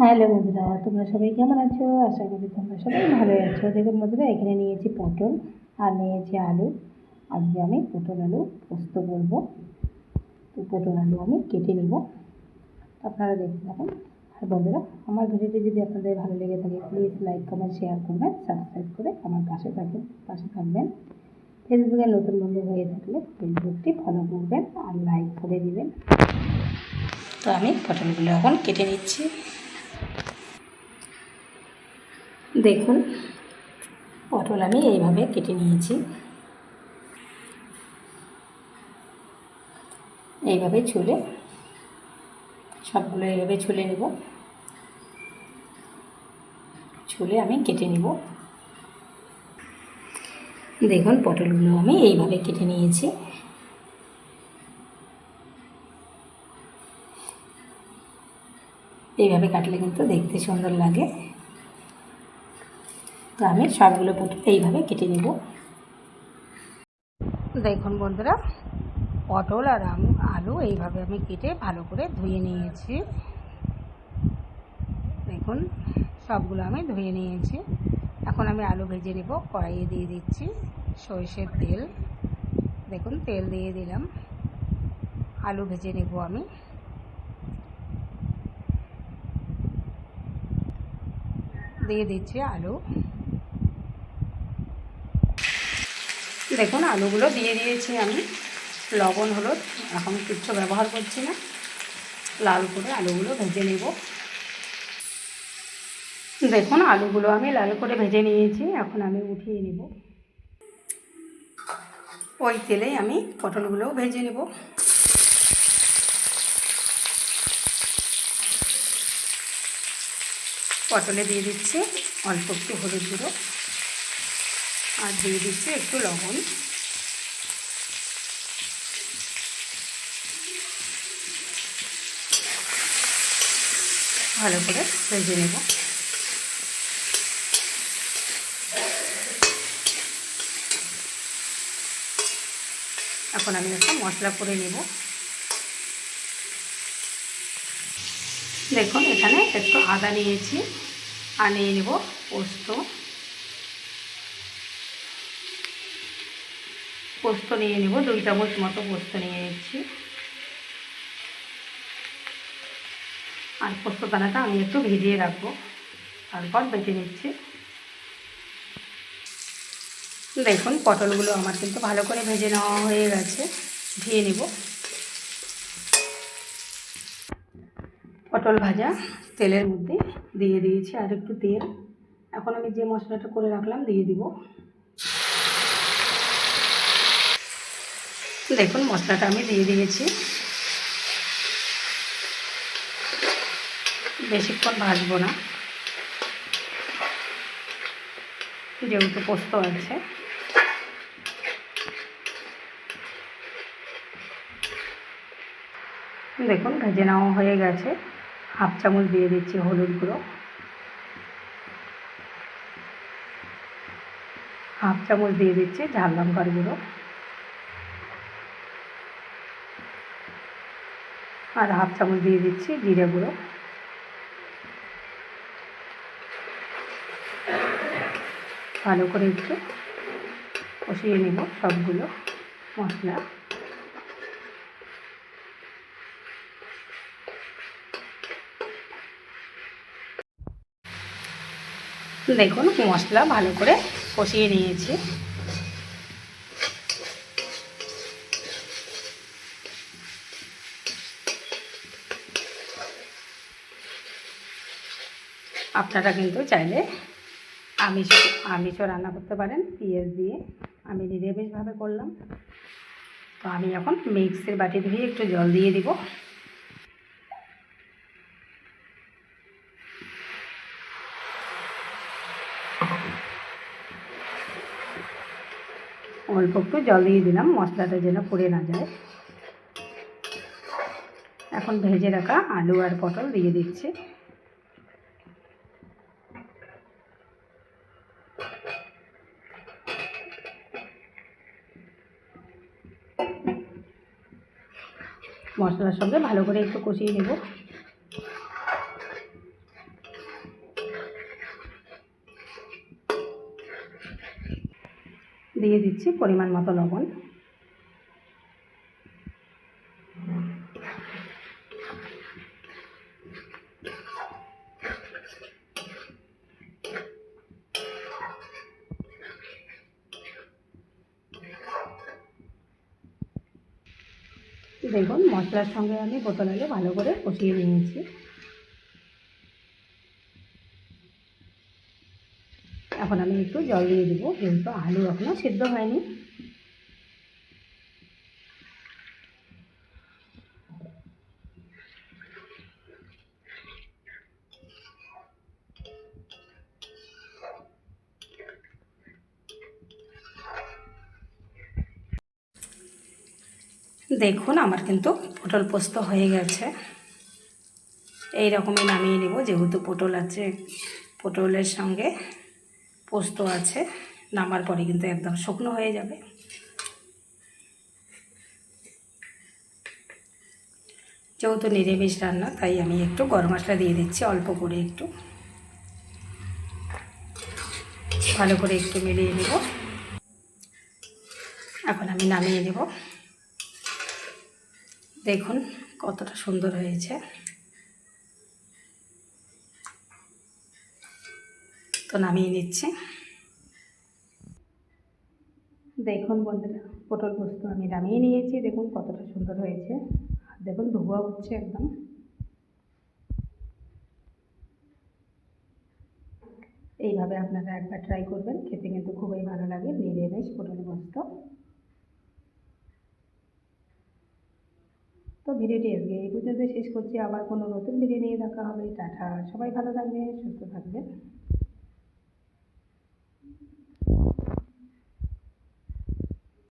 Hello বন্ধুরা, তোমরা সবাই কেমন আছো? আশা করি তোমরা সবাই ভালো আছো। দেখুন বন্ধুরা, এখানে নিয়েছি পটল আর নিয়েছি আলু। আজকে আমি পটল আলু পোস্ত করব। তো পটল আলু আমি কেটে নিব। আপনারা দেখতে থাকুন। আর বন্ধুরা, আমার ভিডিওটি যদি আপনাদের ভালো লেগে থাকে প্লিজ লাইক কমেন্ট শেয়ার করবেন সাবস্ক্রাইব করে আমার পাশে থাকুন, পাশে থাকবেন। ফেসবুকে নতুন বন্ধু হয়ে থাকলে ফেসবুকটি ফলো করবেন আর লাইক করে দিবেন। তো আমি পটলগুলো এখন কেটে নিচ্ছি। দেখুন। পটল আমি এইভাবে কেটে নিয়েছি। এইভাবে ছুলে, সবগুলো এইভাবে ছুলে নেব। ছুলে আমি কেটে নিব। দেখুন, পটলগুলো আমি এইভাবে কেটে নিয়েছি। এইভাবে কাটলে কিন্তু দেখতে সুন্দর লাগে। তো আমি সবগুলো পটল এইভাবে কেটে নেব। দেখুন বন্ধুরা, পটল আর আলু এইভাবে আমি কেটে ভালো করে ধুয়ে নিয়েছি। দেখুন, সবগুলো আমি ধুয়ে নিয়েছি। এখন আমি আলু ভেজে নেব, কড়াইয়ে দিয়ে দিচ্ছি সরষের তেল। দেখুন, তেল দিয়ে দিলাম। আলু ভেজে নেব আমি। দিয়ে দিচ্ছি আলু। দেখুন, আলুগুলো দিয়ে দিয়েছি আমি। লবণ, হলুদ, এখন কিচ্ছু ব্যবহার করছি না। লাল করে আলুগুলো ভেজে নেব। দেখুন, আলুগুলো আমি লাল করে ভেজে নিয়েছি, এখন আমি উঠিয়ে নেব। ওই তেলেই আমি পটলগুলোও ভেজে নেব। পটলে দিয়ে দিচ্ছি অল্প একটু হলুদ গুঁড়ো। আর দিয়ে দিচ্ছি একটু লবণ। ভালো করে ভেজে নেব। এখন আমি একটা মশলা করে নেব। দেখুন, এখানে একটু আদা নিয়েছি। আর নিয়ে নেব পোস্ত। পোস্ত নিয়ে নেব, দুই চামচ মতো পোস্ত নিয়ে নিচ্ছি। আর পোস্ত দানাটা আমি একটু ভিজিয়ে রাখব। তারপর বেটে নিচ্ছি। দেখুন, পটলগুলো আমার কিন্তু ভালো করে ভেজে নেওয়া হয়ে গেছে। ধুয়ে নেব। পটল ভাজা তেলের মধ্যে দিয়ে দিয়েছি আর একটু তেল। এখন আমি যে মশলাটা করে রাখলাম, দিয়ে দিব। দেখুন মশলাটা আমি দিয়ে দিয়েছি। বেশিক্ষণ ভাজবো না। যেহেতু পোস্ত আছে। দেখুন ভেজে নেওয়া হয়ে গেছে। হাফ চামচ দিয়ে দিচ্ছি হলুদ গুঁড়ো। হাফ চামচ দিয়ে দিচ্ছি ঝাল লঙ্কার গুঁড়ো। আর হাফ চামচ দিয়ে দিচ্ছি জিরে গুঁড়ো। ভালো করে একটু কষিয়ে নেব সবগুলো মশলা। দেখুন মশলা ভালো করে কষিয়ে নিয়েছি। আপনারা কিন্তু চাইলে আমিষ, আমিষও রান্না করতে পারেন, পেঁয়াজ দিয়ে। আমি নিরামিষভাবে করলাম। তো আমি এখন মিক্সের বাটি ধুয়ে একটু জল দিয়ে দিব। অল্প একটু জল দিয়ে দিলাম, মশলাটা যেন পুড়ে না যায়। এখন ভেজে রাখা আলু আর পটল দিয়ে দিচ্ছি। মশলার সঙ্গে ভালো করে একটু কষিয়ে নেব। দিয়ে দিচ্ছি পরিমাণ মতো লবণ। দেখুন, মশলার সঙ্গে আমি বোতল আলু ভালো করে কষিয়ে নিয়েছি। এখন আমি একটু জল দিয়ে দেবো কিন্তু আলু এখনও সিদ্ধ হয়নি। দেখুন, আমার কিন্তু পটল পোস্ত হয়ে গেছে। এই রকমই নামিয়ে নেব, যেহেতু পটল আছে, পটলের সঙ্গে পোস্ত আছে, নামার পরে কিন্তু একদম শুকনো হয়ে যাবে। যেহেতু নিরামিষ রান্না, তাই আমি একটু গরম মশলা দিয়ে দিচ্ছি, অল্প করে একটু। ভালো করে একটু মিলিয়ে নেব। এখন আমি নামিয়ে নেব। দেখুন কতটা সুন্দর হয়েছে। তো নামিয়ে নিচ্ছি। দেখুন বন্ধুরা, পটল পোস্ত আমি নামিয়ে নিয়েছি। দেখুন কতটা সুন্দর হয়েছে। দেখুন ধোয়া হচ্ছে একদম। এইভাবে আপনারা একবার ট্রাই করবেন। খেতে কিন্তু খুবই ভালো লাগে। নিরামিষ পটল পোস্ত। তো ভিডিওটি আজকে এই পর্যন্ত শেষ করছি। আবার কোনো নতুন ভিডিও নিয়ে দেখা হবে। টাটা। সবাই ভালো থাকবে সুস্থ থাকবেন।